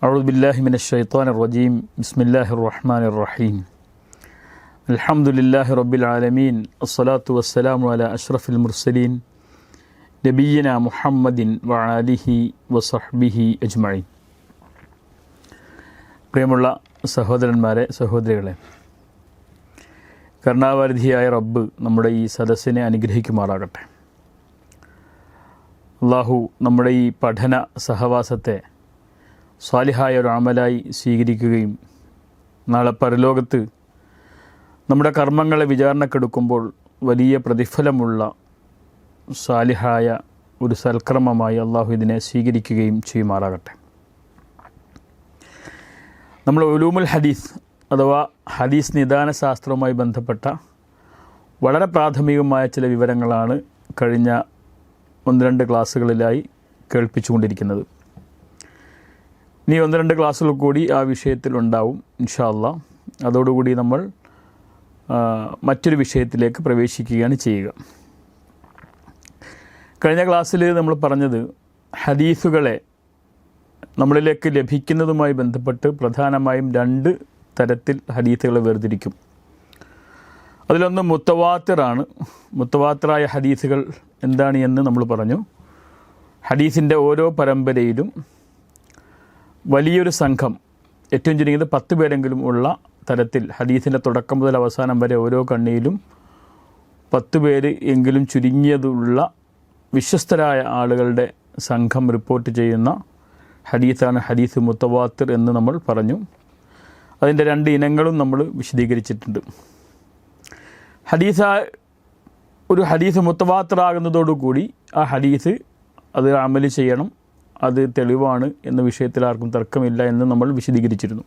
أعوذ بالله من الشيطان الرجيم بسم الله الرحمن الرحيم الحمد لله رب العالمين الصلاة والسلام على أشرف المرسلين نبينا محمد وعاله وصحبه أجمعين പ്രിയമുള്ള സഹോദരന്മാരെ സഹോദരികളെ കരുണാവാരിധിയായ റബ്ബ് നമ്മുടെ ഈ സദസ്സിനെ അനുഗ്രഹിക്കുമാറാകട്ടെ അള്ളാഹു നമ്മുടെ ഈ പഠന സഹവാസത്തെ സ്വാലിഹായ ഒരു അമലായി സ്വീകരിക്കുകയും നാളെ പരലോകത്ത് നമ്മുടെ കർമ്മങ്ങളെ വിചാരണക്കെടുക്കുമ്പോൾ വലിയ പ്രതിഫലമുള്ള സാലിഹായ ഒരു സൽക്രമമായി അള്ളാഹു ഇതിനെ സ്വീകരിക്കുകയും ചെയ്യുമാറാകട്ടെ. നമ്മൾ ഒലൂമുൽ ഹദീസ് അഥവാ ഹദീസ് നിദാന ശാസ്ത്രവുമായി ബന്ധപ്പെട്ട വളരെ പ്രാഥമികമായ ചില വിവരങ്ങളാണ് കഴിഞ്ഞ ഒന്ന് രണ്ട് ക്ലാസ്സുകളിലായി കേൾപ്പിച്ചുകൊണ്ടിരിക്കുന്നത്. ഇനി ഒന്ന് രണ്ട് ക്ലാസ്സുകൾ കൂടി ആ വിഷയത്തിൽ ഉണ്ടാവും ഇൻഷാല്ല അതോടുകൂടി നമ്മൾ മറ്റൊരു വിഷയത്തിലേക്ക് പ്രവേശിക്കുകയാണ് ചെയ്യുക. കഴിഞ്ഞ ക്ലാസ്സിൽ നമ്മൾ പറഞ്ഞത് ഹദീസുകളെ നമ്മളിലേക്ക് ലഭിക്കുന്നതുമായി ബന്ധപ്പെട്ട് പ്രധാനമായും രണ്ട് തരത്തിൽ ഹദീസുകളെ വേർതിരിക്കും. അതിലൊന്ന് മുത്തവാത്തറാണ്. മുത്തവാത്തറായ ഹദീസുകൾ എന്താണ് എന്ന് നമ്മൾ പറഞ്ഞു. ഹദീസിന്റെ ഓരോ പരമ്പരയിലും വലിയൊരു സംഘം ഏറ്റവും ചുരുങ്ങിയത് പത്ത് പേരെങ്കിലും ഉള്ള തരത്തിൽ ഹദീസിന്റെ തുടക്കം മുതൽ അവസാനം വരെ ഓരോ കണ്ണിയിലും പത്ത് പേര് എങ്കിലും ചുരുങ്ങിയതുള്ള വിശ്വസ്തരായ ആളുകളുടെ സംഘം റിപ്പോർട്ട് ചെയ്യുന്ന ഹദീസാണ് ഹദീസ് മുത്തവാത്തിർ എന്ന് നമ്മൾ പറഞ്ഞു. അതിന്റെ രണ്ട് ഇനങ്ങളും നമ്മൾ വിശദീകരിച്ചിട്ടുണ്ട്. ഹദീസ ഒരു ഹദീസ് മുത്തവാത്തറാകുന്നതോടുകൂടി ആ ഹദീസ് അത് അമൽ ചെയ്യണം. അത് തെളിവാണ് എന്ന വിഷയത്തിൽ ആർക്കും തർക്കമില്ല എന്ന് നമ്മൾ വിശദീകരിച്ചിരുന്നു.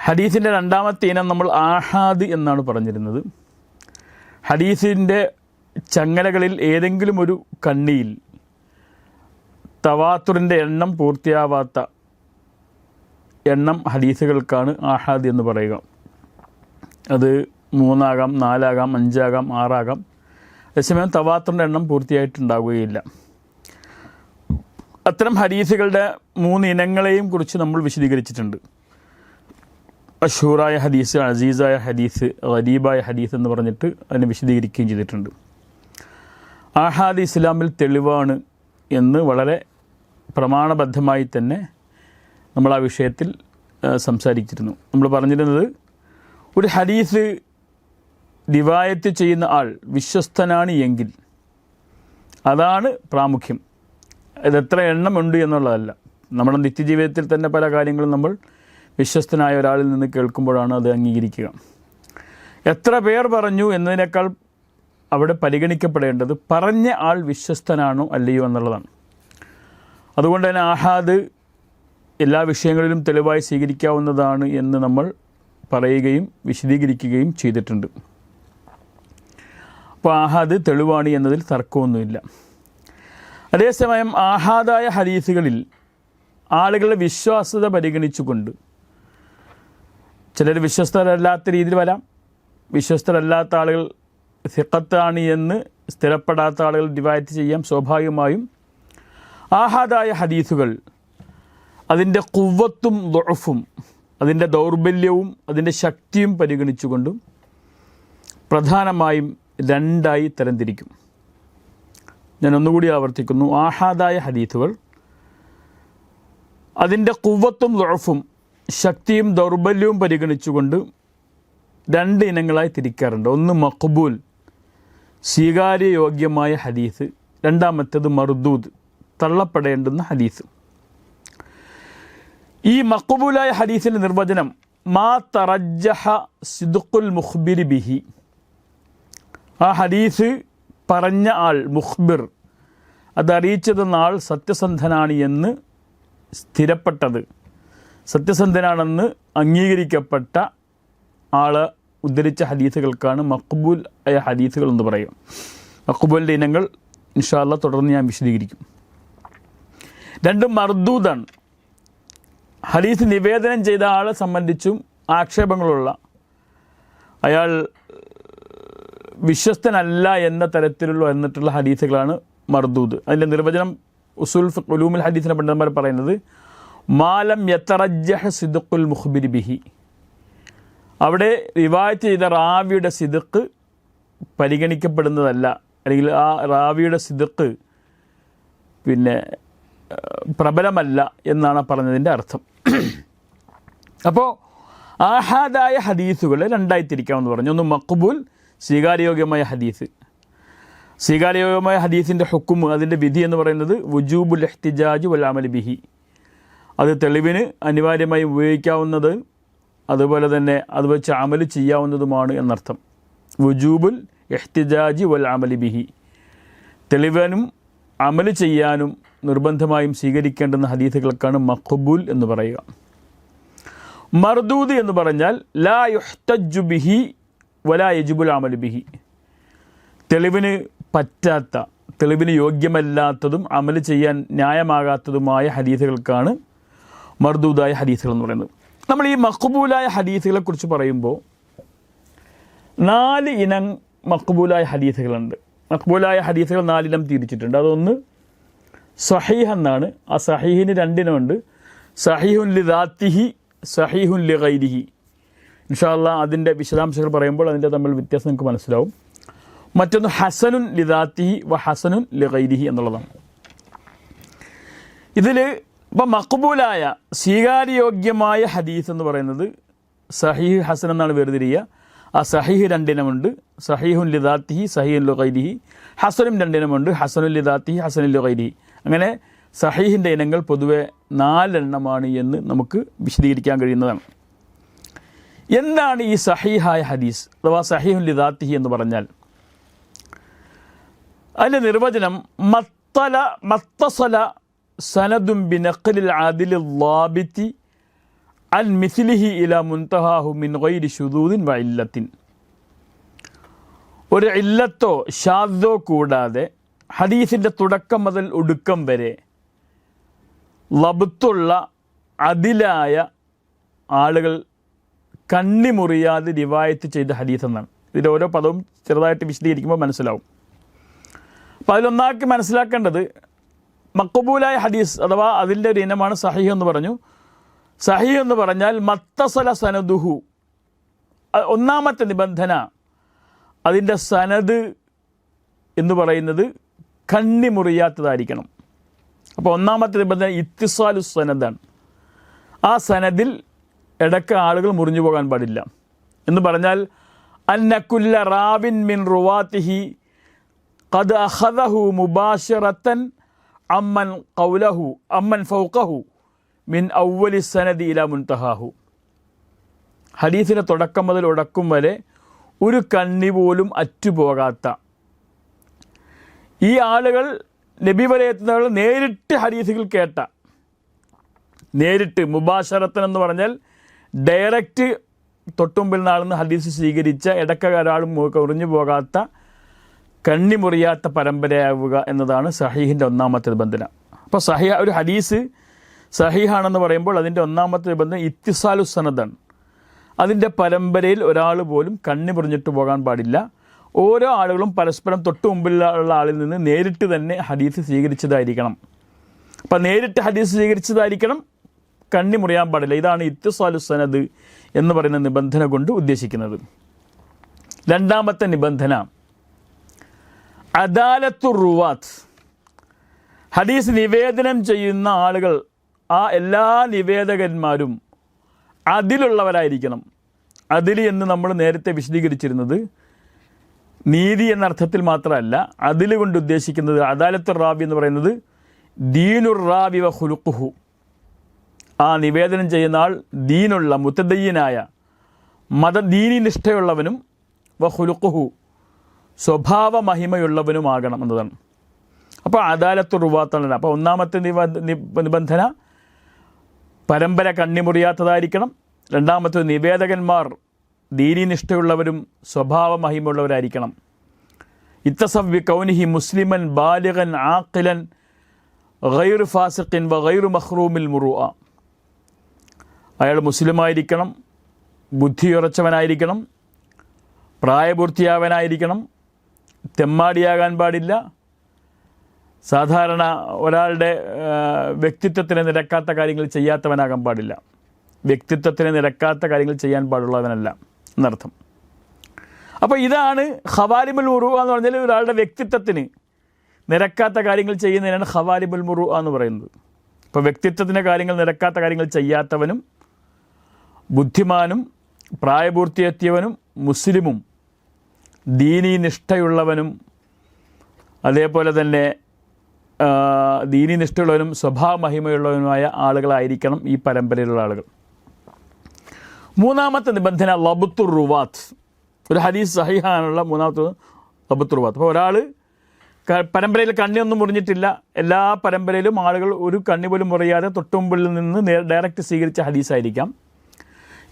ഹദീസിന്റെ രണ്ടാമത്തെ ഇനം നമ്മൾ ആഹാദ് എന്നാണ് പറഞ്ഞിരുന്നത്. ഹദീസിന്റെ ചങ്ങലകളിൽ ഏതെങ്കിലും ഒരു കണ്ണിയിൽ തവാത്തുറിന്റെ എണ്ണം പൂർത്തിയാവാത്ത എണ്ണം ഹദീസുകൾക്കാണ് ആഹാദ് എന്ന് പറയുക. അത് മൂന്നാകാം നാലാകാം അഞ്ചാകാം ആറാകാം. അതേസമയം തവാത്തുറിന്റെ എണ്ണം പൂർത്തിയായിട്ടുണ്ടാവുകയില്ല. അത്തരം ഹദീസുകളുടെ മൂന്ന് ഇനങ്ങളെയും കുറിച്ച് നമ്മൾ വിശദീകരിച്ചിട്ടുണ്ട്. അഷൂറായ ഹദീസ് അസീസായ ഹദീസ് ഗരീബായ ഹദീസ് എന്ന് പറഞ്ഞിട്ട് അതിനെ വിശദീകരിക്കുകയും ചെയ്തിട്ടുണ്ട്. ആഹാദ് ഇസ്ലാമിൽ തെളിവാണ് എന്ന് വളരെ പ്രമാണബദ്ധമായി തന്നെ നമ്മൾ ആ വിഷയത്തിൽ സംസാരിച്ചിരുന്നു. നമ്മൾ പറഞ്ഞിരുന്നത് ഒരു ഹദീസ് ദിവായത്ത് ചെയ്യുന്ന ആൾ വിശ്വസ്തനാണ് എങ്കിൽ അതാണ് പ്രാമുഖ്യം. ഇത് എത്ര എണ്ണം ഉണ്ട് എന്നുള്ളതല്ല. നമ്മുടെ നിത്യജീവിതത്തിൽ തന്നെ പല കാര്യങ്ങളും നമ്മൾ വിശ്വസ്തനായ ഒരാളിൽ നിന്ന് കേൾക്കുമ്പോഴാണ് അത് അംഗീകരിക്കുക. എത്ര പേർ പറഞ്ഞു എന്നതിനേക്കാൾ അവിടെ പരിഗണിക്കപ്പെടേണ്ടത് പറഞ്ഞ ആൾ വിശ്വസ്തനാണോ അല്ലയോ എന്നുള്ളതാണ്. അതുകൊണ്ട് തന്നെ ആഹാദ് എല്ലാ വിഷയങ്ങളിലും തെളിവായി സ്വീകരിക്കാവുന്നതാണ് എന്ന് നമ്മൾ പറയുകയും വിശദീകരിക്കുകയും ചെയ്തിട്ടുണ്ട്. അപ്പോൾ ആഹാദ് തെളിവാണ് എന്നതിൽ തർക്കമൊന്നുമില്ല. അതേസമയം ആഹാദായ ഹദീസുകളിൽ ആളുകളുടെ വിശ്വാസ്യത പരിഗണിച്ചുകൊണ്ട് ചിലർ വിശ്വസ്തരല്ലാത്ത രീതിയിൽ വരാം. വിശ്വസ്തരല്ലാത്ത ആളുകൾ സിഖത്താണ് എന്ന് സ്ഥിരപ്പെടാത്ത ആളുകൾ ഡിവൈറ്റ് ചെയ്യാം. സ്വാഭാവികമായും ആഹാദായ ഹദീസുകൾ അതിന്റെ കുവ്വത്തും ദുഴഫും അതിന്റെ ദൗർബല്യവും അതിന്റെ ശക്തിയും പരിഗണിച്ചുകൊണ്ടും പ്രധാനമായും രണ്ടായി തരംതിരിക്കും. ഞാൻ ഒന്നുകൂടി ആവർത്തിക്കുന്നു. ആഹാദായ ഹദീത്തുകൾ. അതിന്റെ കുവ്വത്തും ദുഴഫും ശക്തിയും ദൗർബല്യവും പരിഗണിച്ചുകൊണ്ട് രണ്ട് ഇനങ്ങളായി തിരിക്കാറുണ്ട്. ഒന്ന് മഖബൂൽ സ്വീകാര്യയോഗ്യമായ ഹദീസ്. രണ്ടാമത്തേത് മർദൂദ് തള്ളപ്പെടേണ്ടുന്ന ഹദീസ്. ഈ മഖബൂലായ ഹദീസിന്റെ നിർവചനം മാ തറജഹ സിദുഖുൽ മുഖ്ബിരി ബിഹി. ആ ഹദീസ് പറഞ്ഞ ആൾ മുഖ്ബിർ അതറിയിച്ചതെന്ന ആൾ സത്യസന്ധനാണ് എന്ന് സ്ഥിരപ്പെട്ടത്. സത്യസന്ധനാണെന്ന് അംഗീകരിക്കപ്പെട്ട ആൾ ഉദ്ധരിച്ച ഹദീസുകൾക്കാണ് മക്ബൂൽ ആയ ഹദീസുകൾ എന്ന് പറയും മക്ബൂലിന്റെ ഇനങ്ങൾ ഇൻഷാല്ല തുടർന്ന് ഞാൻ വിശദീകരിക്കും. രണ്ട് മർദൂദാണ്. ഹദീസ് നിവേദനം ചെയ്ത ആളെ സംബന്ധിച്ചും ആക്ഷേപങ്ങളുള്ള അയാൾ വിശ്വസ്തനല്ല എന്ന തരത്തിലുള്ള എന്നിട്ടുള്ള ഹദീസുകളാണ് മർദൂദ്. അതിന്റെ നിർവചനം ഉസുൽ ഉലൂമുൽ ഹദീസിനെ പണ്ഡിതന്മാർ പറയുന്നത് മാലം യത്തറജഹ സിദുക്കുൽ മുഖ്ബിരി ബിഹി. അവിടെ റിവായത്ത് ചെയ്ത റാവിയുടെ സിദുക്ക് പരിഗണിക്കപ്പെടുന്നതല്ല. അല്ലെങ്കിൽ ആ റാവിയുടെ സിദുക്ക് പിന്നെ പ്രബലമല്ല എന്നാണ് പറഞ്ഞതിന്റെ അർത്ഥം. അപ്പോൾ ആഹാദായ ഹദീസുകളെ രണ്ടായി തിരിക്കാമെന്ന് പറഞ്ഞു. ഒന്ന് മക്ബൂൽ സ്വീകാര്യോഗ്യമായ ഹദീസ്. സ്വീകാര്യോഗ്യമായ ഹദീസിന്റെ ഹുക്കും അതിന്റെ വിധി എന്ന് പറയുന്നത് വുജൂബുൽ എഹ്തിജാജ് വൽ ബിഹി. അത് തെളിവിന് അനിവാര്യമായി ഉപയോഗിക്കാവുന്നത് അതുപോലെ തന്നെ അത് വെച്ച് അമൽ ചെയ്യാവുന്നതുമാണ് എന്നർത്ഥം. വുജൂബുൽ എഹ്തിജാജ് വൽ ബിഹി. തെളിവനും അമൽ ചെയ്യാനും നിർബന്ധമായും സ്വീകരിക്കേണ്ടുന്ന ഹദീസുകൾക്കാണ് മഖബൂൽ എന്ന് പറയുക. മർദൂദ് എന്ന് പറഞ്ഞാൽ ലാ യുഹ്തജു ബിഹി വലാ യജുബുൽ അമൽ ബിഹി. തെളിവിന് പറ്റാത്ത തെളിവിന് യോഗ്യമല്ലാത്തതും അമൽ ചെയ്യാൻ ന്യായമാകാത്തതുമായ ഹദീസുകൾക്കാണ് മർദൂദായ ഹദീസുകൾ എന്ന് പറയുന്നത്. നമ്മൾ ഈ മഖബൂലായ ഹദീസുകളെ കുറിച്ച് പറയുമ്പോൾ നാല് ഇനം മഖബൂലായ ഹദീസുകളുണ്ട്. മഖബൂലായ ഹദീസുകൾ നാലിനം തിരിച്ചിട്ടുണ്ട്. അതൊന്ന് സഹീഹ് എന്നാണ്. ആ സഹീഹിന് രണ്ടിനമുണ്ട്. സഹീഹുൻ ലി ദാത്തിഹി സഹീഹുൻ ലി ഗൈരിഹി ഇൻഷാല്ല അതിന്റെ വിശദാംശങ്ങൾ പറയുമ്പോൾ അതിന്റെ തമ്മിൽ വ്യത്യാസം നിങ്ങൾക്ക് മനസ്സിലാവും. മറ്റൊന്ന് ഹസനുൻ ലിദാത്തിഹി വ ഹസനുൻ ലിഖൈരിഹി എന്നുള്ളതാണ്. ഇതിൽ ഇപ്പം മക്ബൂലായ സ്വീകാര്യയോഗ്യമായ ഹദീസ് എന്ന് പറയുന്നത് സഹീഹ് ഹസൻ എന്നാണ് വേർതിരിയുക ആ സഹീഹ് രണ്ടിനമുണ്ട്. സഹീഹുൻ ലിദാത്തിഹി സഹീഹുൻ ലുഖൈരിഹി ഹസനും രണ്ടിനമുണ്ട്. ഹസനുൽ ലിദാത്തിഹി ഹസനുൽ ലുഖൈരിഹി അങ്ങനെ സഹീഹിന്റെ ഇനങ്ങൾ പൊതുവെ നാലെണ്ണമാണ് എന്ന് നമുക്ക് വിശദീകരിക്കാൻ കഴിയുന്നതാണ്. എന്താണ് ഈ സഹീഹായ ഹദീസ്? അഥവാ സഹീഹുൻ ലിദാത്തിഹി എന്ന് പറഞ്ഞാൽ. അതിന്റെ നിർവചനം മത്തല മത്തസല സനദും ബിനഖലിൽ ആദിൽ ലാബിത്തി അൻ മിഥിലിഹി ഇല മുൻതഹാഹു മിൻ ഗൈരി ഷുദൂദിൻ വ ഇല്ലത്തിൻ. ഒരു ഇല്ലത്തോ ഷാദോ കൂടാതെ ഹദീസിന്റെ തുടക്കം മുതൽ ഒടുക്കം വരെ ലബുത്തുള്ള അതിലായ ആളുകൾ കണ്ണിമുറിയാതെ റിവായത്ത് ചെയ്ത ഹദീസ് എന്നാണ്. ഇതിന്റെ ഓരോ പദവും ചെറുതായിട്ട് വിശദീകരിക്കുമ്പോൾ മനസ്സിലാവും. അപ്പോൾ അതിലൊന്നാക്കി മനസ്സിലാക്കേണ്ടത് മക്കബൂലായ ഹദീസ് അഥവാ അതിന്റെ ഒരു ഇനമാണ് സഹീഹ് എന്ന് പറഞ്ഞു. സഹീഹ് എന്ന് പറഞ്ഞാൽ മത്തസല സനദുഹു. ഒന്നാമത്തെ നിബന്ധന അതിന്റെ സനദ് എന്ന് പറയുന്നത് കണ്ണി കണ്ണിമുറിയാത്തതായിരിക്കണം. അപ്പോൾ ഒന്നാമത്തെ നിബന്ധന ഇത്തിസാലു സനദാണ്. ആ സനദിൽ ഇടയ്ക്ക് ആളുകൾ മുറിഞ്ഞു പോകാൻ പാടില്ല. എന്ന് പറഞ്ഞാൽ അന്നക്കുല്ല റാബിൻ മിൻ റുവാത്തിഹി കത് അഹദഹു മുബാഷിറത്തൻ അമ്മൻ കൗലഹു അമ്മൻ ഫൗക്കഹു മിൻ ഔവലി സനദി ഇല മുൻതഹാഹു. ഹദീസിന്റെ തുടക്കം മുതൽ ഉടക്കും വരെ ഒരു കണ്ണി പോലും അറ്റുപോകാത്ത. ഈ ആളുകൾ നബി വരെ എത്തുന്നവർ നേരിട്ട് ഹദീസുകൾ കേട്ട. നേരിട്ട് മുബാഷറത്തൻ എന്ന് പറഞ്ഞാൽ ഡയറക്റ്റ് തൊട്ടുമ്പിൽ നിന്ന് ഹദീസ് സ്വീകരിച്ച ഇടക്ക ഒരാളും ഉറിഞ്ഞു പോകാത്ത കണ്ണി കണ്ണിമുറിയാത്ത പരമ്പരയാവുക എന്നതാണ് സഹീഹിന്റെ ഒന്നാമത്തെ നിബന്ധന. അപ്പോൾ സഹിഹ ഒരു ഹദീസ് സഹീഹാണെന്ന് പറയുമ്പോൾ അതിന്റെ ഒന്നാമത്തെ നിബന്ധന ഇത്തിസാലു സനദാണ് അതിന്റെ പരമ്പരയിൽ ഒരാൾ പോലും കണ്ണി മുറിഞ്ഞിട്ട് പോകാൻ പാടില്ല. ഓരോ ആളുകളും പരസ്പരം തൊട്ട് മുമ്പിലുള്ള ആളിൽ നിന്ന് നേരിട്ട് തന്നെ ഹദീസ് സ്വീകരിച്ചതായിരിക്കണം. അപ്പം നേരിട്ട് ഹദീസ് സ്വീകരിച്ചതായിരിക്കണം കണ്ണി മുറിയാൻ പാടില്ല. ഇതാണ് ഇത്തിസാലു സനദ് എന്ന് പറയുന്ന നിബന്ധന കൊണ്ട് ഉദ്ദേശിക്കുന്നത്. രണ്ടാമത്തെ നിബന്ധന അദാലത്തു റുവാത്ത്. ഹദീസ് നിവേദനം ചെയ്യുന്ന ആളുകൾ ആ എല്ലാ നിവേദകന്മാരും അതിലുള്ളവരായിരിക്കണം. അതിൽ എന്ന് നമ്മൾ നേരത്തെ വിശദീകരിച്ചിരുന്നത് നീതി എന്ന അർത്ഥത്തിൽ മാത്രമല്ല അതിൽ കൊണ്ട് ഉദ്ദേശിക്കുന്നത് അദാലത്ത് റാബി എന്ന് പറയുന്നത് ദീനുർ റാബി വ ഹുലുക്കുഹു ആ നിവേദനം ചെയ്യുന്ന ആൾ ദീനുള്ള മുത്തദയ്യനായ മതദീനി നിഷ്ഠയുള്ളവനും വ ഹുലുക്കുഹു സ്വഭാവ മഹിമയുള്ളവനുമാകണം എന്നതാണ്. അപ്പോൾ അദാലത്ത് റുവാത്താണ് അപ്പോൾ ഒന്നാമത്തെ നിബ നിബ- നിബന്ധന പരമ്പര കണ്ണിമുറിയാത്തതായിരിക്കണം. രണ്ടാമത്തെ നിവേദകന്മാർ ദീനിനിഷ്ഠയുള്ളവരും സ്വഭാവ മഹിമയുള്ളവരായിരിക്കണം. ഇത്തസവ്യ കൗനിഹി മുസ്ലിമൻ ബാലിഗൻ ആക്കിലൻ ഗൈർ ഫാസിഖിൻ വ ഗൈർ മഹ്റൂമിൽ മുറുഅ അയാൾ മുസ്ലിമായിരിക്കണം ബുദ്ധിയുറച്ചവനായിരിക്കണം പ്രായപൂർത്തിയാവനായിരിക്കണം തെമ്മാടിയാകാൻ പാടില്ല സാധാരണ ഒരാളുടെ വ്യക്തിത്വത്തിന് നിരക്കാത്ത കാര്യങ്ങൾ ചെയ്യാത്തവനാകാൻ പാടില്ല. വ്യക്തിത്വത്തിന് നിരക്കാത്ത കാര്യങ്ങൾ ചെയ്യാൻ പാടുള്ളവനല്ല എന്നർത്ഥം. അപ്പോൾ ഇതാണ് ഖവാലിബുൽ മുറു എന്ന് പറഞ്ഞാൽ ഒരാളുടെ വ്യക്തിത്വത്തിന് നിരക്കാത്ത കാര്യങ്ങൾ ചെയ്യുന്നതിനാണ് ഹവാലിബുൽ മുറു എന്ന് പറയുന്നത്. അപ്പോൾ വ്യക്തിത്വത്തിന്റെ കാര്യങ്ങൾ നിരക്കാത്ത കാര്യങ്ങൾ ചെയ്യാത്തവനും ബുദ്ധിമാനും പ്രായപൂർത്തിയെത്തിയവനും മുസ്ലിമും ദീനീ നിഷ്ഠയുള്ളവനും അതേപോലെ തന്നെ ദീനി നിഷ്ഠയുള്ളവനും സ്വഭാവ മഹിമയുള്ളവനുമായ ആളുകളായിരിക്കണം ഈ പരമ്പരയിലുള്ള ആളുകൾ. മൂന്നാമത്തെ നിബന്ധന ലബുത്തുർ റുവാത്ത്. ഒരു ഹദീസ് സഹിഹാനുള്ള മൂന്നാമത്തെ ലബുത്തുർ റുവാത്ത്. അപ്പോൾ ഒരാൾ പരമ്പരയിൽ കണ്ണിയൊന്നും മുറിഞ്ഞിട്ടില്ല. എല്ലാ പരമ്പരയിലും ആളുകൾ ഒരു കണ്ണി പോലും മുറിയാതെ തൊട്ടുമുമ്പിൽ നിന്ന് ഡയറക്റ്റ് സ്വീകരിച്ച ഹദീസായിരിക്കാം.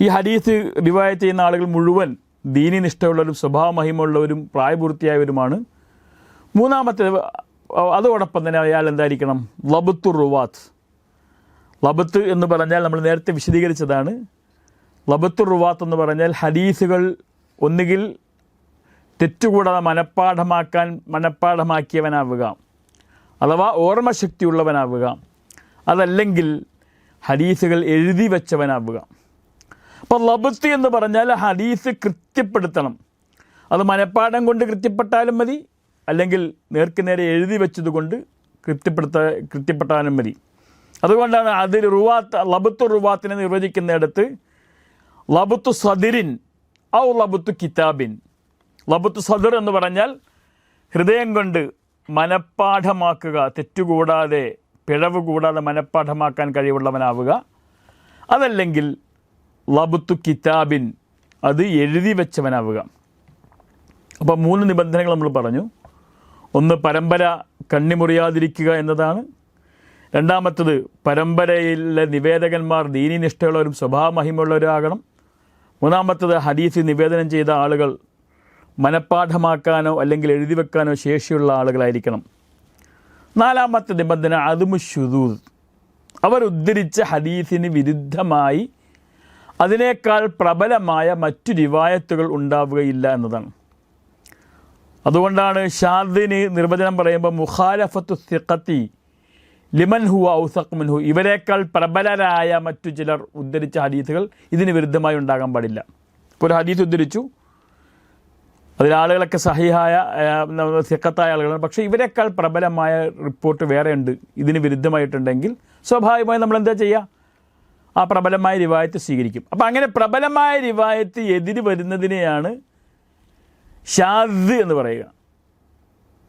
ഈ ഹദീസ് റിവായത്ത് ചെയ്യുന്ന ആളുകൾ മുഴുവൻ ദീനി നിഷ്ഠയുള്ളവരും സ്വഭാവ മഹിമയുള്ളവരും പ്രായപൂർത്തിയായവരുമാണ്. മൂന്നാമത്തെ അതോടൊപ്പം തന്നെ അയാൾ എന്തായിരിക്കണം? ലബത്തു റുവാത്ത്. ലബത്ത് എന്ന് പറഞ്ഞാൽ നമ്മൾ നേരത്തെ വിശദീകരിച്ചതാണ്. ലബത്തു റുവാത്ത് എന്ന് പറഞ്ഞാൽ ഹദീസുകൾ ഒന്നുകിൽ തെറ്റുകൂടാതെ മനഃപ്പാഠമാക്കാൻ മനഃപ്പാഠമാക്കിയവനാവുക. അഥവാ ഓർമ്മശക്തിയുള്ളവനാവുക. അതല്ലെങ്കിൽ ഹദീസുകൾ എഴുതി വെച്ചവനാവുക. അപ്പോൾ ലബത്തി എന്ന് പറഞ്ഞാൽ ഹദീസ് കൃത്യപ്പെടുത്തണം. അത് മനഃപ്പാഠം കൊണ്ട് കൃത്യപ്പെട്ടാലും മതി അല്ലെങ്കിൽ നേർക്ക് നേരെ എഴുതി വെച്ചതുകൊണ്ട് കൃത്യപ്പെടുത്ത കൃത്യപ്പെട്ടാലും മതി. അതുകൊണ്ടാണ് അതിൽ റുവാത്ത് ലബത്തു റുവാത്തിനെ നിർവചിക്കുന്നിടത്ത് ലബത്തു സദിരിൻ ഔ ലബത്തു കിതാബിൻ. ലബത്തു സദർ എന്ന് പറഞ്ഞാൽ ഹൃദയം കൊണ്ട് മനഃപ്പാഠമാക്കുക തെറ്റുകൂടാതെ പിഴവ് കൂടാതെ മനഃപ്പാഠമാക്കാൻ കഴിവുള്ളവനാവുക. അതല്ലെങ്കിൽ ലബത്തു കിതാബിൻ. അത് എഴുതി വെച്ചവനാവുക. അപ്പോൾ മൂന്ന് നിബന്ധനകൾ നമ്മൾ പറഞ്ഞു. ഒന്ന് പരമ്പര കണ്ണിമുറിയാതിരിക്കുക എന്നതാണ്. രണ്ടാമത്തത് പരമ്പരയിലെ നിവേദകന്മാർ ദീനിനിഷ്ഠയുള്ളവരും സ്വഭാവ മഹിമയുള്ളവരാകണം മൂന്നാമത്തത് ഹദീസ് നിവേദനം ചെയ്ത ആളുകൾ മനഃപ്പാഠമാക്കാനോ അല്ലെങ്കിൽ എഴുതി വെക്കാനോ ശേഷിയുള്ള ആളുകളായിരിക്കണം. നാലാമത്തെ നിബന്ധന അതുമു ഷുദൂദ് അവർ ഉദ്ധരിച്ച ഹദീസിന് വിരുദ്ധമായി അതിനേക്കാൾ പ്രബലമായ മറ്റു രിവായത്തുകൾ ഉണ്ടാവുകയില്ല എന്നതാണ്. അതുകൊണ്ടാണ് ഷാദിന് നിർവചനം പറയുമ്പോൾ മുഖാലഫത്തു സിഖത്തി ലിമൻ ഹു ഔസഖ് മിൻഹു. ഇവരെക്കാൾ പ്രബലരായ മറ്റു ചിലർ ഉദ്ധരിച്ച ഹദീസുകൾ ഇതിന് വിരുദ്ധമായി ഉണ്ടാകാൻ പാടില്ല. ഇപ്പോൾ ഒരു ഹദീസ് ഉദ്ധരിച്ചു. അതിലാളുകളൊക്കെ സഹിഹായ സിക്കത്തായ ആളുകളാണ്. പക്ഷേ ഇവരെക്കാൾ പ്രബലമായ റിപ്പോർട്ട് വേറെ ഉണ്ട് ഇതിന് വിരുദ്ധമായിട്ടുണ്ടെങ്കിൽ സ്വാഭാവികമായി നമ്മൾ എന്താ ചെയ്യുക? ആ പ്രബലമായ റിവായത്ത് സ്വീകരിക്കും. അപ്പം അങ്ങനെ പ്രബലമായ റിവായത്ത് എതിര് വരുന്നതിനെയാണ് ഷാദ് എന്ന് പറയുക.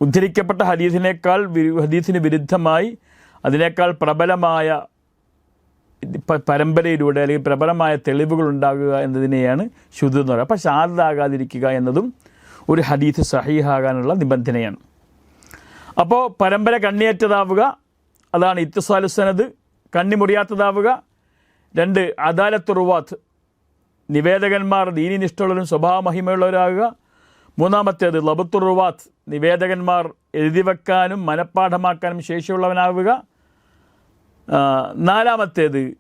ഉദ്ധരിക്കപ്പെട്ട ഹദീസിനേക്കാൾ ഹദീസിന് വിരുദ്ധമായി അതിനേക്കാൾ പ്രബലമായ പരമ്പരയിലൂടെ അല്ലെങ്കിൽ പ്രബലമായ തെളിവുകൾ ഉണ്ടാകുക എന്നതിനെയാണ് ശുദ്ധ എന്ന് പറയുക. അപ്പോൾ ഷാദാകാതിരിക്കുക എന്നതും ഒരു ഹദീസ് സഹീഹാകാനുള്ള നിബന്ധനയാണ്. അപ്പോൾ പരമ്പര കണ്ണിയേറ്റതാവുക അതാണ് ഇത്തുസാലുസനത് കണ്ണി മുറിയാത്തതാവുക രണ്ട് അദാലത്ത് റുവാത്ത്. നിവേദകന്മാർ ദീനിനിഷ്ഠുള്ളവരും സ്വഭാവ മഹിമയുള്ളവരാകുക മൂന്നാമത്തേത് ലബത്തുർ റുവാത്ത്. നിവേദകന്മാർ എഴുതി വെക്കാനും മനഃപ്പാഠമാക്കാനും ശേഷിയുള്ളവനാവുക നാലാമത്തേത്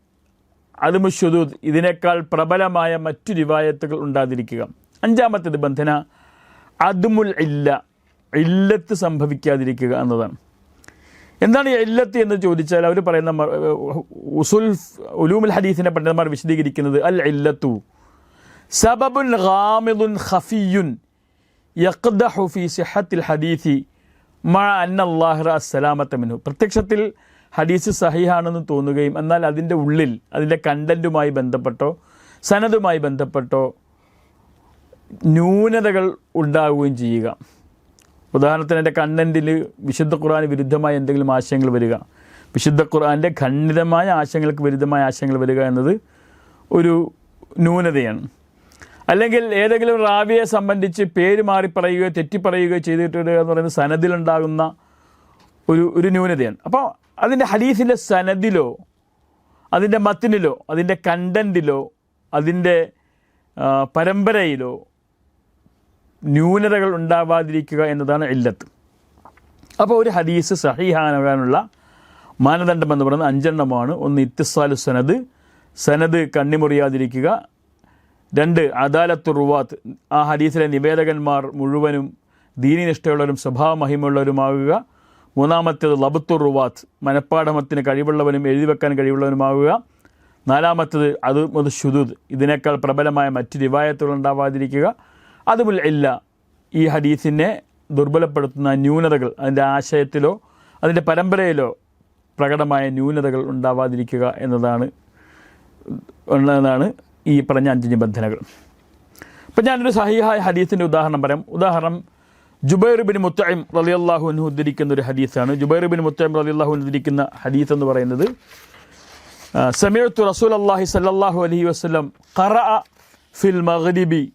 അതുമുഷുദൂദ് ഇതിനേക്കാൾ പ്രബലമായ മറ്റു രിവായത്തുകൾ ഉണ്ടാതിരിക്കുക. അഞ്ചാമത്തേത് ബന്ധന അതുമുൽ ഇല്ല. ഇല്ലത്ത് സംഭവിക്കാതിരിക്കുക എന്നതാണ്. എന്താണ് ഇല്ലത്ത് എന്ന് ചോദിച്ചാൽ അവർ പറയുന്ന ഉസുൽ ഉലൂമുൽ ഹദീസിനെ പണ്ഡിതന്മാർ വിശദീകരിക്കുന്നത് അൽ ഇല്ലത്തു. സബബുൻ ഖാമിദുൻ ഖഫിയുൻ യഖ്ദഹു ഫി സിഹത്തിൽ ഹദീസി മഴ അന്നല്ലാഹിറ അസ്സലാമത്തമിനു പ്രത്യക്ഷത്തിൽ ഹദീസ് സഹിഹാണെന്ന് തോന്നുകയും എന്നാൽ അതിന്റെ ഉള്ളിൽ അതിന്റെ കണ്ടന്റുമായി ബന്ധപ്പെട്ടോ സനതുമായി ബന്ധപ്പെട്ടോ ന്യൂനതകൾ ഉണ്ടാവുകയും ചെയ്യുക. ഉദാഹരണത്തിന് എന്റെ കണ്ടന്റിൽ വിശുദ്ധ ഖുർആന് വിരുദ്ധമായ എന്തെങ്കിലും ആശയങ്ങൾ വരിക. വിശുദ്ധ ഖുർആന്റെ ഖണ്ഡിതമായ ആശയങ്ങൾക്ക് വിരുദ്ധമായ ആശയങ്ങൾ വരിക എന്നത് ഒരു ന്യൂനതയാണ്. അല്ലെങ്കിൽ ഏതെങ്കിലും റാവിയെ സംബന്ധിച്ച് പേര് മാറി പറയുകയോ തെറ്റിപ്പറയുകയോ ചെയ്തിട്ടുണ്ട് എന്ന് പറയുന്നത് സനദിലുണ്ടാകുന്ന ഒരു ഒരു ന്യൂനതയാണ്. അപ്പോൾ അതിന്റെ ഹദീസിന്റെ സനദിലോ അതിന്റെ മത്തിനിലോ അതിന്റെ കണ്ടന്റിലോ അതിന്റെ പരമ്പരയിലോ ന്യൂനതകൾ ഉണ്ടാവാതിരിക്കുക എന്നതാണ് ഇല്ലത്ത്. അപ്പോൾ ഒരു ഹദീസ് സഹിഹാനുള്ള മാനദണ്ഡം എന്ന് പറയുന്നത് അഞ്ചെണ്ണമാണ്. ഒന്ന് ഇത്തിസാലു സനദ് സനദ് കണ്ണിമുറിയാതിരിക്കുക. രണ്ട് അദാലത്ത് റുവാത്ത്. ആ ഹദീസിലെ നിവേദകന്മാർ മുഴുവനും ദീനിനിഷ്ഠയുള്ളവരും സ്വഭാവ മഹിമയുള്ളവരുമാകുക മൂന്നാമത്തേത് ലബത്തുർ റുവാത്ത്. മനഃപ്പാഠമത്തിന് കഴിവുള്ളവനും എഴുതി വെക്കാൻ കഴിവുള്ളവനുമാകുക നാലാമത്തേത് അത് മുത് ഷുദുദ് ഇതിനേക്കാൾ പ്രബലമായ മറ്റ് ഉണ്ടാവാതിരിക്കുക. അതുമുൽ ഇല്ല. ഈ ഹദീസിനെ ദുർബലപ്പെടുത്തുന്ന ന്യൂനതകൾ അതിന്റെ ആശയത്തിലോ അതിന്റെ പരമ്പരയിലോ പ്രകടമായ ന്യൂനതകൾ ഉണ്ടാവാതിരിക്കുക എന്നതാണ് എന്നതാണ് ഈ പറഞ്ഞ അഞ്ച് നിബന്ധനകൾ. ഇപ്പം ഞാനൊരു സഹിഹായ ഹദീസിന്റെ ഉദാഹരണം പറയാം. ഉദാഹരണം ജുബൈർ ബിൻ മുത്തൈം റലിയല്ലാഹു അൻഹു ഉദ്ധരിക്കുന്ന ഒരു ഹദീസാണ്. ജുബൈർ ബിൻ മുത്തൈം റലിയല്ലാഹു ഉദ്ധരിക്കുന്ന ഹദീസ് എന്ന് പറയുന്നത് സമീർത്തു റസൂൽ അള്ളാഹി സല്ലാഹു അലഹി വസ്ലം ഖറ ഫിൽ മഗ്രിബി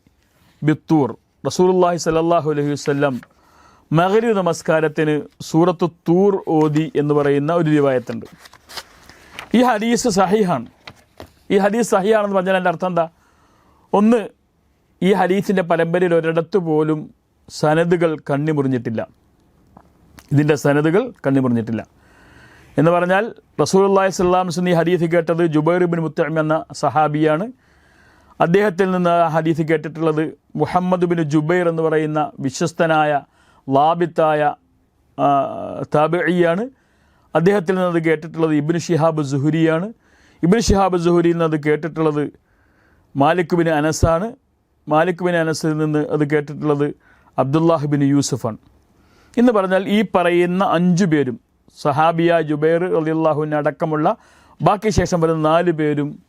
ബിത്തൂർ. റസൂൽ അള്ളാഹി അലൈഹി വസ്ലം മകരി നമസ്കാരത്തിന് സൂറത്ത് തൂർ ഓതി എന്ന് പറയുന്ന ഒരു രൂപായത്തുണ്ട് ഈ ഹദീസ് സഹിഹാണ്. ഈ ഹദീസ് സഹിയാണെന്ന് പറഞ്ഞാൽ എന്റെ അർത്ഥം എന്താ? ഒന്ന് ഈ ഹദീസിന്റെ പരമ്പരയിൽ ഒരിടത്ത് പോലും സനദുകൾ കണ്ണിമുറിഞ്ഞിട്ടില്ല ഇതിന്റെ സനദുകൾ കണ്ണിമുറിഞ്ഞിട്ടില്ല എന്ന് പറഞ്ഞാൽ റസൂൽ അള്ളാഹി വസല്ലം ഈ ഹദീസ് കേട്ടത് ജുബൈർ ബിൻ മുത്തമ്മ എന്ന സഹാബിയാണ്. അദ്ദേഹത്തിൽ നിന്ന് ഹദീസ് കേട്ടിട്ടുള്ളത് മുഹമ്മദ് ബിൻ ജുബൈർ എന്ന് പറയുന്ന വിശ്വസ്തനായ ലാബിത്തായ താബിയാണ് അദ്ദേഹത്തിൽ നിന്ന് കേട്ടിട്ടുള്ളത് ഇബിൻ ഷിഹാബ് സുഹുരിയാണ്. ഇബിൻ ഷിഹാബ് സുഹുരിയിൽ നിന്ന് അത് കേട്ടിട്ടുള്ളത് മാലിക് ബിൻ അനസാണ്. മാലിക് ബിൻ അനസിൽ നിന്ന് അത് കേട്ടിട്ടുള്ളത് അബ്ദുല്ലാഹ് ബിൻ യൂസഫാണ്. എന്ന് പറഞ്ഞാൽ ഈ പറയുന്ന അഞ്ചു പേരും സഹാബിയ ജുബൈർ അലിയല്ലാഹുവിന് അടക്കമുള്ള ബാക്കി ശേഷം വരുന്ന നാല് പേരും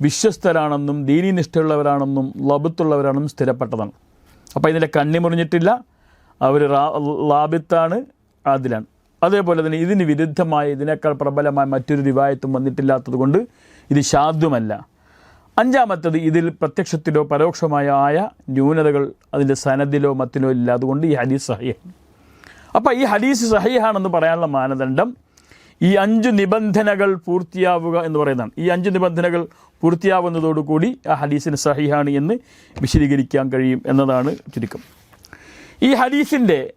വിശ്വസ്തരാണെന്നും ദീനീനിഷ്ഠയുള്ളവരാണെന്നും ലബത്തുള്ളവരാണെന്നും സ്ഥിരപ്പെട്ടതാണ്. അപ്പോൾ ഇതിന്റെ കണ്ണി മുറിഞ്ഞിട്ടില്ല. അവർ ലാബിത്താണ് അതിലാണ് അതേപോലെ തന്നെ ഇതിന് വിരുദ്ധമായ ഇതിനേക്കാൾ പ്രബലമായ മറ്റൊരു റിവായത്തും വന്നിട്ടില്ലാത്തത് കൊണ്ട് ഇത് ഷാദ്വമല്ല അഞ്ചാമത്തത് ഇതിൽ പ്രത്യക്ഷത്തിലോ പരോക്ഷമായ ആയ ന്യൂനതകൾ അതിന്റെ സനദിലോ മത്തിലോ ഇല്ല അതുകൊണ്ട് ഈ ഹദീസ് സഹിയാണ് അപ്പോൾ ഈ ഹദീസ് സഹിയാണെന്ന് പറയാനുള്ള മാനദണ്ഡം ഈ അഞ്ച് നിബന്ധനകൾ പൂർത്തിയാവുക എന്ന് പറയുന്നതാണ്. ഈ അഞ്ച് നിബന്ധനകൾ പൂർത്തിയാവുന്നതോടുകൂടി ആ ഹദീസിന് സഹിഹാണ് എന്ന് വിശദീകരിക്കാൻ കഴിയും എന്നതാണ് ചുരുക്കം. ഈ ഹദീസിന്റെ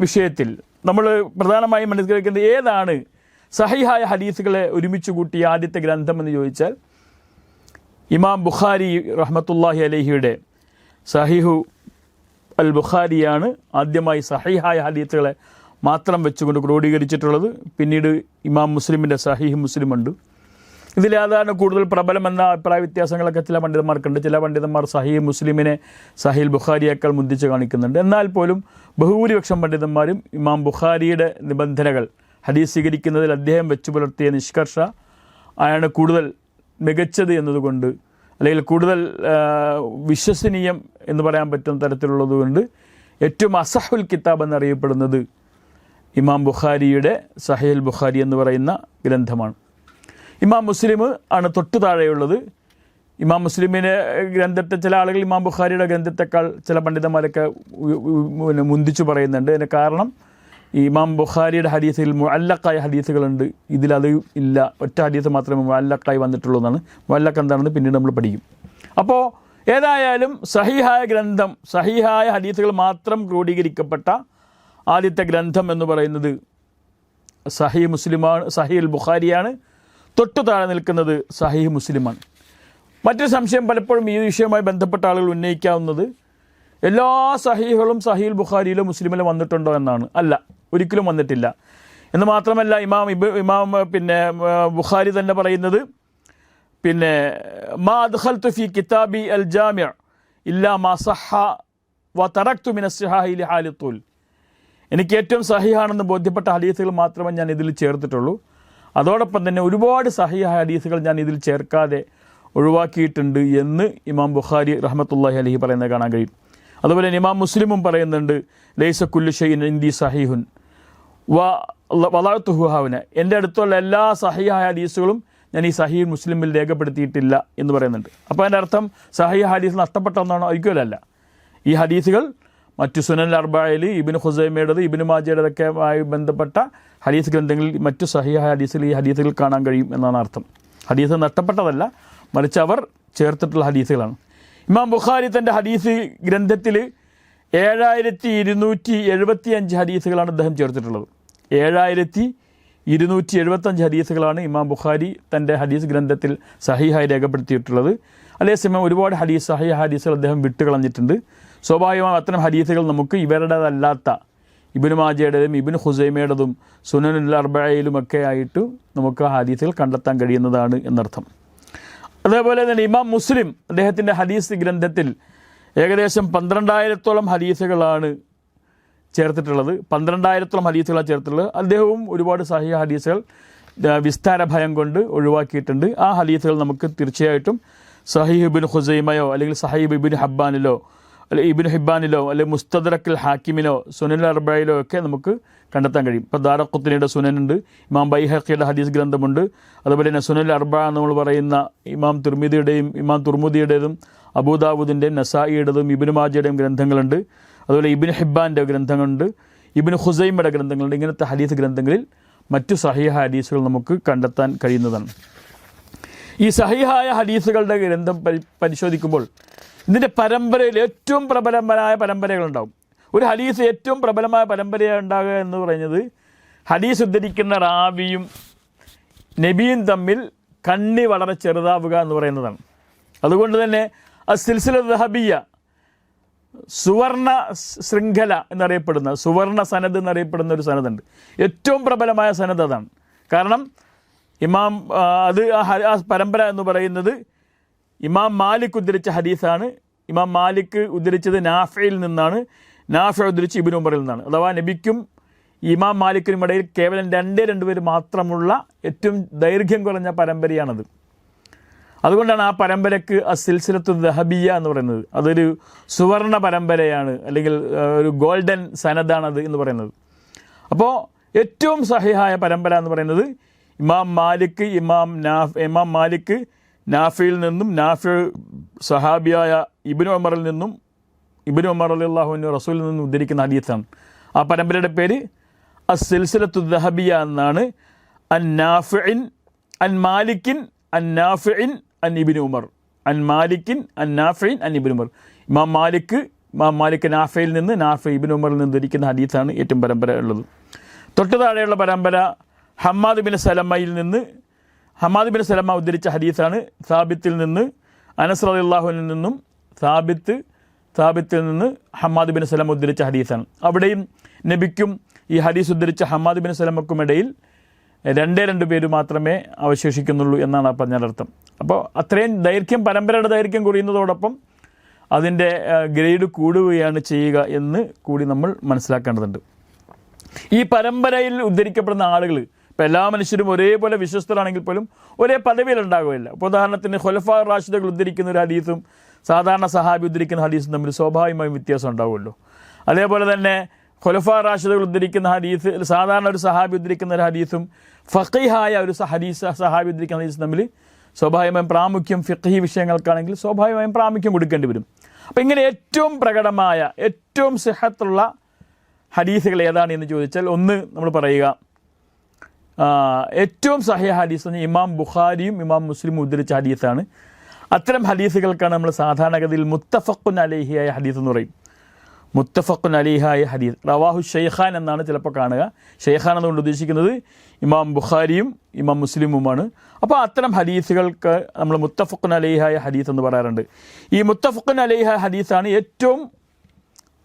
വിഷയത്തിൽ നമ്മൾ പ്രധാനമായും മനസ്സിലാക്കുന്നത് ഏതാണ്? സഹിഹായ ഹദീസുകളെ ഒരുമിച്ച് കൂട്ടിയ ആദ്യത്തെ ഗ്രന്ഥം എന്ന് ചോദിച്ചാൽ ഇമാം ബുഖാരി റഹ്മത്തുല്ലാഹി അലഹിയുടെ സഹിഹു അൽ ബുഖാരിയാണ് ആദ്യമായി സഹിഹായ ഹദീത്തുകളെ മാത്രം വെച്ചുകൊണ്ട് ക്രോഡീകരിച്ചിട്ടുള്ളത് പിന്നീട് ഇമാം മുസ്ലിമിന്റെ മുസ്ലിം മുസ്ലിമുണ്ട് ഇതിലേതാണ് കൂടുതൽ പ്രബലമെന്ന അഭിപ്രായ വ്യത്യാസങ്ങളൊക്കെ ചില പണ്ഡിതന്മാർക്കുണ്ട്. ചില പണ്ഡിതന്മാർ സഹീഹ് മുസ്ലിമിനെ സഹീൽ ബുഖാരിയേക്കാൾ മുന്തിച്ച് കാണിക്കുന്നുണ്ട്. എന്നാൽ പോലും ബഹുഭൂരിപക്ഷം പണ്ഡിതന്മാരും ഇമാം ബുഖാരിയുടെ നിബന്ധനകൾ ഹദീസ് സ്വീകരിക്കുന്നതിൽ അദ്ദേഹം വെച്ചു പുലർത്തിയ നിഷ്കർഷ ആണ് കൂടുതൽ മികച്ചത് എന്നതുകൊണ്ട് അല്ലെങ്കിൽ കൂടുതൽ വിശ്വസനീയം എന്ന് പറയാൻ പറ്റുന്ന തരത്തിലുള്ളതുകൊണ്ട് ഏറ്റവും അസഹുൽ കിതാബ് എന്നറിയപ്പെടുന്നത് ഇമാം ബുഖാരിയുടെ സഹേൽ ബുഖാരി എന്ന് പറയുന്ന ഗ്രന്ഥമാണ്. ഇമാം മുസ്ലിം ആണ് തൊട്ടു താഴെയുള്ളത്. ഇമാം മുസ്ലിമിനെ ഗ്രന്ഥത്തെ ചില ആളുകൾ ഇമാം ബുഖാരിയുടെ ഗ്രന്ഥത്തെക്കാൾ ചില പണ്ഡിതന്മാരൊക്കെ പിന്നെ മുന്തിച്ചു പറയുന്നുണ്ട്. അതിന് കാരണം ഇമാം ബുഖാരിയുടെ ഹദീസിൽ മുഅല്ലക്കായ ഹദീസുകളുണ്ട്. ഇതിലത് ഇല്ല. ഒറ്റ ഹദീസ് മാത്രമേ മുഅല്ലക്കായി വന്നിട്ടുള്ളൂ എന്നാണ്. മുഅല്ലക്ക് എന്താണെന്ന് പിന്നീട് നമ്മൾ പഠിക്കും. അപ്പോൾ ഏതായാലും സഹിഹായ ഗ്രന്ഥം സഹിഹായ ഹദീസുകൾ മാത്രം ക്രോഡീകരിക്കപ്പെട്ട ആദ്യത്തെ ഗ്രന്ഥം എന്ന് പറയുന്നത് സഹി മുസ്ലിമാണ് സഹി ഉൽ ബുഖാരിയാണ് തൊട്ടു താഴെ നിൽക്കുന്നത് സഹി മുസ്ലിമാണ്. മറ്റൊരു സംശയം പലപ്പോഴും ഈ വിഷയവുമായി ബന്ധപ്പെട്ട ആളുകൾ ഉന്നയിക്കാവുന്നത് എല്ലാ സഹീഹുകളും സഹീൽ ബുഖാരിയിലോ മുസ്ലിമിലോ വന്നിട്ടുണ്ടോ എന്നാണ്. അല്ല ഒരിക്കലും വന്നിട്ടില്ല. എന്ന് മാത്രമല്ല ഇമാം ഇബ് ഇമാം പിന്നെ ബുഖാരി തന്നെ പറയുന്നത് പിന്നെ മാ അദ്ഹൽ ഫി കിതാബി അൽ ജാമ്യ ഇല്ല മാ സഹ വ തറക്തു മിന സിഹാഹി ഹാലിത്തുൽ എനിക്ക് ഏറ്റവും സഹിഹാണെന്ന് ബോധ്യപ്പെട്ട ഹദീസുകൾ മാത്രമേ ഞാൻ ഇതിൽ ചേർത്തിട്ടുള്ളൂ. അതോടൊപ്പം തന്നെ ഒരുപാട് സഹിയായ ഹദീസുകൾ ഞാൻ ഇതിൽ ചേർക്കാതെ ഒഴിവാക്കിയിട്ടുണ്ട് എന്ന് ഇമാം ബുഖാരി റഹമത്തുല്ലാഹി അലഹി പറയുന്നത് കാണാൻ കഴിയും. അതുപോലെ തന്നെ ഇമാം മുസ്ലിമും പറയുന്നുണ്ട് ലൈസ കുല്ലു ഷെയ്ൻ ഇന്ദി സഹിഹുൻ. വ വലാത്തുഹുഹാവിന് എന്റെ അടുത്തുള്ള എല്ലാ സഹിയായ ഹദീസുകളും ഞാൻ ഈ സഹീ മുസ്ലിമിൽ രേഖപ്പെടുത്തിയിട്ടില്ല എന്ന് പറയുന്നുണ്ട്. അപ്പോൾ അതിന്റെ അർത്ഥം സഹിയ ഹദീസ് നഷ്ടപ്പെട്ടെന്നാണോ ഒരിക്കലല്ല ഈ ഹദീസുകൾ മറ്റു സുനൽ അർബായിൽ ഇബിന് ഹുസൈമയുടേത് ഇബിന് മാജയുടേതൊക്കെ ആയി ബന്ധപ്പെട്ട ഹദീസ് ഗ്രന്ഥങ്ങളിൽ മറ്റു സഹിയ ഹദീസിൽ ഈ ഹദീസുകൾ കാണാൻ കഴിയും എന്നാണ് അർത്ഥം. ഹദീസ് നഷ്ടപ്പെട്ടതല്ല മറിച്ച് അവർ ചേർത്തിട്ടുള്ള ഹദീസുകളാണ്. ഇമാം ബുഖാരി തന്റെ ഹദീസ് ഗ്രന്ഥത്തിൽ ഏഴായിരത്തി ഇരുന്നൂറ്റി എഴുപത്തി അഞ്ച് ഹദീസുകളാണ് അദ്ദേഹം ചേർത്തിട്ടുള്ളത്. ഏഴായിരത്തി ഇരുന്നൂറ്റി എഴുപത്തഞ്ച് ഹദീസുകളാണ് ഇമാം ബുഖാരി തന്റെ ഹദീസ് ഗ്രന്ഥത്തിൽ സഹിഹായി രേഖപ്പെടുത്തിയിട്ടുള്ളത്. അതേസമയം ഒരുപാട് ഹദീസ് സഹിഹ ഹദീസുകൾ അദ്ദേഹം വിട്ടുകളഞ്ഞിട്ടുണ്ട്. സ്വാഭാവികമായും അത്തരം ഹദീസുകൾ നമുക്ക് ഇവരുടേതല്ലാത്ത ഇബിന് മാജയുടേതും ഇബിന് ഹുസൈമയുടേതും സുനനുൽ അർബയിലുമൊക്കെ ആയിട്ട് നമുക്ക് ആ ഹദീസുകൾ കണ്ടെത്താൻ കഴിയുന്നതാണ് എന്നർത്ഥം. അതേപോലെ തന്നെ ഇമാം മുസ്ലിം അദ്ദേഹത്തിന്റെ ഹദീസ് ഗ്രന്ഥത്തിൽ ഏകദേശം പന്ത്രണ്ടായിരത്തോളം ഹദീസുകളാണ് ചേർത്തിട്ടുള്ളത്. പന്ത്രണ്ടായിരത്തോളം ഹദീസുകളാണ് ചേർത്തിട്ടുള്ളത്. അദ്ദേഹവും ഒരുപാട് സഹിയ ഹദീസുകൾ വിസ്താര ഭയം കൊണ്ട് ഒഴിവാക്കിയിട്ടുണ്ട്. ആ ഹദീസുകൾ നമുക്ക് തീർച്ചയായിട്ടും സഹീബ് ഇബിൻ ഹുസൈമയോ അല്ലെങ്കിൽ സഹീബ് ഇബിൻ ഹബ്ബാനിലോ അല്ലെ ഇബിൻ ഹിബാനിലോ അല്ലെ മുസ്തദറക്കിൽ ഹാക്കിമിലോ സുനൽ അർബയിലോ ഒക്കെ നമുക്ക് കണ്ടെത്താൻ കഴിയും. ഇപ്പോൾ ദാറഖുത്തിനിയുടെ സുനനുണ്ട് ഇമാം ബൈഹക്കിയുടെ ഹദീസ് ഗ്രന്ഥമുണ്ട്. അതുപോലെ തന്നെ സുനൽ അർബ എന്ന് നമ്മൾ പറയുന്ന ഇമാം തുർമിദിയുടെയും ഇമാം തുർമുദിയുടേതും അബൂദാബുദിന്റെയും നസായിയുടേതും ഇബിൻ മാജയുടെയും ഗ്രന്ഥങ്ങളുണ്ട്. അതുപോലെ ഇബിൻ ഹിബാന്റെ ഗ്രന്ഥങ്ങളുണ്ട്. ഇബിൻ ഹുസൈമയുടെ ഗ്രന്ഥങ്ങളുണ്ട്. ഇങ്ങനത്തെ ഹദീസ് ഗ്രന്ഥങ്ങളിൽ മറ്റു സഹിഹ ഹദീസുകൾ നമുക്ക് കണ്ടെത്താൻ കഴിയുന്നതാണ്. ഈ സഹിഹായ ഹദീസുകളുടെ ഗ്രന്ഥം പരിശോധിക്കുമ്പോൾ ഇതിന്റെ പരമ്പരയിൽ ഏറ്റവും പ്രബലമായ പരമ്പരകളുണ്ടാവും. ഒരു ഹദീസ് ഏറ്റവും പ്രബലമായ പരമ്പര ഉണ്ടാകുക എന്ന് പറയുന്നത് ഹദീസ് ഉദ്ധരിക്കുന്ന റാവിയും നബിയും തമ്മിൽ കണ്ണി വളരെ ചെറുതാവുക എന്ന് പറയുന്നതാണ്. അതുകൊണ്ട് തന്നെ ആ സിൽസില ദഹബിയ സുവർണ ശൃംഖല എന്നറിയപ്പെടുന്ന സുവർണ സനദ് എന്നറിയപ്പെടുന്ന ഒരു സനദുണ്ട്. ഏറ്റവും പ്രബലമായ സനദ് അതാണ്. കാരണം ഇമാം അത് ആ പരമ്പര എന്ന് പറയുന്നത് ഇമാം മാലിക് ഉദ്ധരിച്ച ഹദീസാണ്. ഇമാം മാലിക് ഉദ്ധരിച്ചത് നാഫയിൽ നിന്നാണ്. നാഫ ഉദ്ധരിച്ച് ഇബിൻ ഉമറിൽ നിന്നാണ്. അഥവാ നബിക്കും ഇമാം മാലിക്കിനും ഇടയിൽ കേവലം രണ്ടേ രണ്ട് പേര് മാത്രമുള്ള ഏറ്റവും ദൈർഘ്യം കുറഞ്ഞ പരമ്പരയാണത്. അതുകൊണ്ടാണ് ആ പരമ്പരക്ക് ആ സിൽസിലത്ത് ദഹബിയ എന്ന് പറയുന്നത്. അതൊരു സുവർണ പരമ്പരയാണ് അല്ലെങ്കിൽ ഒരു ഗോൾഡൻ സനദാണത് എന്ന് പറയുന്നത്. അപ്പോൾ ഏറ്റവും സഹിഹായ പരമ്പര എന്ന് പറയുന്നത് ഇമാം മാലിക് ഇമാം നാഫ് ഇമാം മാലിക് നാഫിയിൽ നിന്നും നാഫി സഹാബിയായ ഇബിനു ഉമറിൽ നിന്നും ഇബിനു ഉമർ അലി അള്ളാഹുവിന്റെ റസൂലിൽ നിന്നും ഉദ്ധരിക്കുന്ന ഹദീത്താണ് ആ പരമ്പരയുടെ പേര് അ സിൽസിലത്തു ദഹബിയ എന്നാണ്. അൻ നാഫിൻ അൻ മാലിക്കിൻ അൻ നാഫിൻ അൻ ഇബിൻ ഉമർ. അൻ മാലിക്കിൻ അൻ നാഫിൻ അൻ ഇബിൻ ഉമർ. ഇമാം മാലിക്ക് ഇമാം മാലിക്ക് നാഫയിൽ നിന്ന് നാഫി ഇബിൻ ഉമറിൽ നിന്ന് ധരിക്കുന്ന ഹദീത്താണ് ഏറ്റവും പരമ്പര ഉള്ളത് തൊട്ടു താഴെയുള്ള പരമ്പര ഹമ്മാദ് ബിൻ സലമയിൽ നിന്ന് ഹമ്മാദ് ബിൻ സലമ ഉദ്ധരിച്ച ഹദീസാണ്. സാബിത്തിൽ നിന്ന് അനസ് റളിയല്ലാഹുവിൽ നിന്നും സാബിത്ത് സാബിത്തിൽ നിന്ന് ഹമാദ് ബിൻ സലമ ഉദ്ധരിച്ച ഹദീസാണ്. അവിടെയും നബിക്കും ഈ ഹദീസ് ഉദ്ധരിച്ച ഹമാദ് ബിൻ സലമക്കും ഇടയിൽ രണ്ടേ രണ്ട് പേര് മാത്രമേ അവശേഷിക്കുന്നുള്ളൂ എന്നാണ് ആ അർത്ഥം. അപ്പോൾ അത്രയും ദൈർഘ്യം പരമ്പരയുടെ ദൈർഘ്യം കുറയുന്നതോടൊപ്പം അതിന്റെ ഗ്രേഡ് കൂടുകയാണ് ചെയ്യുക എന്ന് കൂടി നമ്മൾ മനസ്സിലാക്കേണ്ടതുണ്ട്. ഈ പരമ്പരയിൽ ഉദ്ധരിക്കപ്പെടുന്ന ആളുകൾ ഇപ്പം എല്ലാ മനുഷ്യരും ഒരേപോലെ വിശ്വസ്തരാണെങ്കിൽ പോലും ഒരേ പദവിയിലുണ്ടാകുകയില്ല ഇപ്പോൾ ഉദാഹരണത്തിന് ഖൊലഫ റാഷിദകൾ ഉദ്ധരിക്കുന്ന ഒരു ഹദീസും സാധാരണ സഹാബി ഉദ്ധരിക്കുന്ന ഹദീസും തമ്മിൽ സ്വാഭാവികമായും വ്യത്യാസം ഉണ്ടാവുമല്ലോ. അതേപോലെ തന്നെ ഖൊലഫ റാഷിദകൾ ഉദ്ധരിക്കുന്ന ഹദീസ് സാധാരണ ഒരു സഹാബി ഉദ്ധരിക്കുന്ന ഒരു ഹദീസും ഫഖീഹായ ഒരു ഹദീസ് സഹാബി ഉദ്ധരിക്കുന്ന ഹദീസും തമ്മിൽ സ്വാഭാവികമായും പ്രാമുഖ്യം ഫിഖഹി വിഷയങ്ങൾക്കാണെങ്കിൽ സ്വാഭാവികമായും പ്രാമുഖ്യം കൊടുക്കേണ്ടി വരും. അപ്പം ഇങ്ങനെ ഏറ്റവും പ്രകടമായ ഏറ്റവും സിഹത്തുള്ള ഹദീസുകൾ ഏതാണ് എന്ന് ചോദിച്ചാൽ ഒന്ന് നമ്മൾ പറയുക ഏറ്റവും സഹ്യ ഹദീസ് എന്ന് ഇമാം ബുഖാരിയും ഇമാം മുസ്ലിമും ഉദ്ധരിച്ച ഹദീസാണ്. അത്തരം ഹദീസുകൾക്കാണ് നമ്മൾ സാധാരണഗതിയിൽ മുത്തഫഖുൻ അലിഹിയായ ഹദീസ് എന്ന് പറയും. മുത്തഫഖുൻ അലിഹായ ഹദീസ്. റവാഹു ഷെയ്ഖാൻ എന്നാണ് ചിലപ്പോൾ കാണുക. ഷെയ്ഖാൻ എന്നുകൊണ്ട് ഉദ്ദേശിക്കുന്നത്. ഇമാം ബുഖാരിയും ഇമാം മുസ്ലിമുമാണ്. അപ്പോൾ അത്തരം ഹദീസുകൾക്ക് നമ്മൾ മുത്തഫഖുൻ അലിഹായ ഹദീസ് എന്ന് പറയാറുണ്ട്. ഈ മുത്തഫഖുൻ അലിഹായ ഹദീസാണ് ഏറ്റവും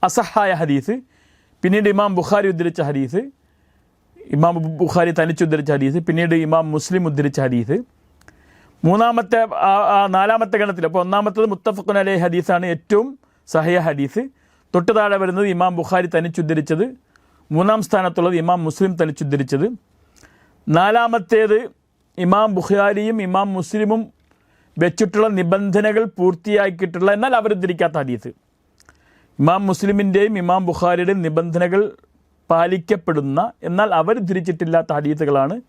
അസഹായ ഹദീസ്. പിന്നീട് ഇമാം ബുഖാരി ഉദ്ധരിച്ച ഹദീസ്. ഇമാം ബുഖാരി തനിച്ചുദ്ധരിച്ച ഹദീസ് പിന്നീട് ഇമാം മുസ്ലിം ഉദ്ധരിച്ച ഹദീസ്. മൂന്നാമത്തെ നാലാമത്തെ ഗണത്തിൽ അപ്പോൾ ഒന്നാമത്തത് മുത്തഫഖുൻ അലൈ ഹദീസാണ് ഏറ്റവും സഹയ ഹദീസ്. തൊട്ട് താഴെ വരുന്നത് ഇമാം ബുഖാരി തനിച്ചുദ്ധരിച്ചത് മൂന്നാം സ്ഥാനത്തുള്ളത് ഇമാം മുസ്ലിം തനിച്ചുദ്ധരിച്ചത് നാലാമത്തേത് ഇമാം ബുഖാരിയും ഇമാം മുസ്ലിമും വെച്ചിട്ടുള്ള നിബന്ധനകൾ പൂർത്തിയാക്കിയിട്ടുള്ള എന്നാൽ അവരുദ്ധരിക്കാത്ത ഹദീസ്. ഇമാം മുസ്ലിമിന്റെയും ഇമാം ബുഖാരിയുടെയും നിബന്ധനകൾ പാലിക്കപ്പെടുന്ന എന്നാൽ അവർ ധരിച്ചിട്ടില്ലാത്ത ഹദീത്തുകളാണ്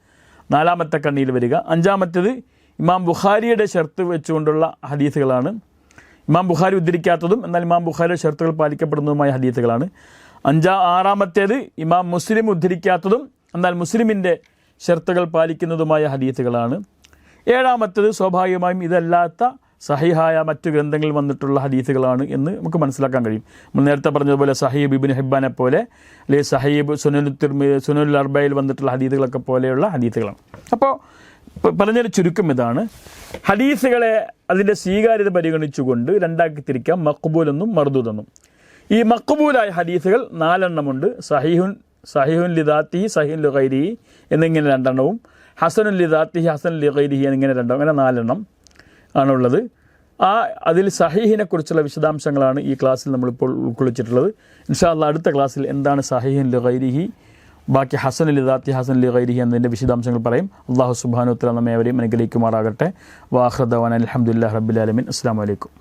നാലാമത്തെ കണ്ണിയിൽ വരിക. അഞ്ചാമത്തേത് ഇമാം ബുഖാരിയുടെ ഷർത്ത് വെച്ചുകൊണ്ടുള്ള ഹദീസുകളാണ്. ഇമാം ബുഖാരി ഉദ്ധരിക്കാത്തതും എന്നാൽ ഇമാം ബുഖാരിയുടെ ഷർത്തുകൾ പാലിക്കപ്പെടുന്നതുമായ ഹദീസുകളാണ്. അഞ്ചാ ആറാമത്തേത് ഇമാം മുസ്ലിം ഉദ്ധരിക്കാത്തതും എന്നാൽ മുസ്ലിമിന്റെ ഷർത്തുകൾ പാലിക്കുന്നതുമായ ഹദീസുകളാണ്. ഏഴാമത്തേത് സ്വാഭാവികമായും ഇതല്ലാത്ത സഹിഹായ മറ്റു ഗ്രന്ഥങ്ങളിൽ വന്നിട്ടുള്ള ഹദീസുകളാണ് എന്ന് നമുക്ക് മനസ്സിലാക്കാൻ കഴിയും. നമ്മൾ നേരത്തെ പറഞ്ഞതുപോലെ സഹീബ് ഇബിൻ ഹിബാനെ പോലെ അല്ലെങ്കിൽ സഹീബ് സുനുൽ തിർമി സുനുൽ അർബയിൽ വന്നിട്ടുള്ള ഹദീസുകളൊക്കെ പോലെയുള്ള ഹദീസുകളാണ്. അപ്പോൾ പറഞ്ഞൊരു ചുരുക്കം ഇതാണ്. ഹദീസുകളെ അതിന്റെ സ്വീകാര്യത പരിഗണിച്ചുകൊണ്ട് രണ്ടാക്കി തിരിക്കാം. മക്ബൂൽ എന്നും മർദൂദ് എന്നും. ഈ മക്ബൂലായ ഹദീസുകൾ നാലെണ്ണമുണ്ട് സഹീഹുൻ സഹീഹുൻ ലിദാത്തി സഹീൻ ലുഖൈരി എന്നിങ്ങനെ രണ്ടെണ്ണവും. ഹസനുൽ ലിദാത്തി ഹസൻ ലുഖൈരി എന്നിങ്ങനെ രണ്ടെണ്ണം. അങ്ങനെ നാലെണ്ണം. ആണുള്ളത്. ആ അതിൽ സഹീഹിനെക്കുറിച്ചുള്ള വിശദാംശങ്ങളാണ് ഈ ക്ലാസ്സിൽ നമ്മളിപ്പോൾ ഉൾക്കൊള്ളിച്ചിട്ടുള്ളത്. ഇൻഷാല്ല അടുത്ത ക്ലാസ്സിൽ എന്താണ് സഹീഹിൻ ലുഖൈരിഹി ബാക്കി ഹസൻ ലിദാത്തി ഹസൻ ലിഖൈരിഹി എന്നതിന്റെ വിശദാംശങ്ങൾ പറയും. അള്ളാഹു സുബാനുത്തല നമ്മെ അവരെയും അനുഗ്രഹിക്കുമാറാകട്ടെ. വാഹൃദവാൻ അലഹമുല്ലാ റബ്ബുലാലമിൻ അസ്സാം വലൈക്കും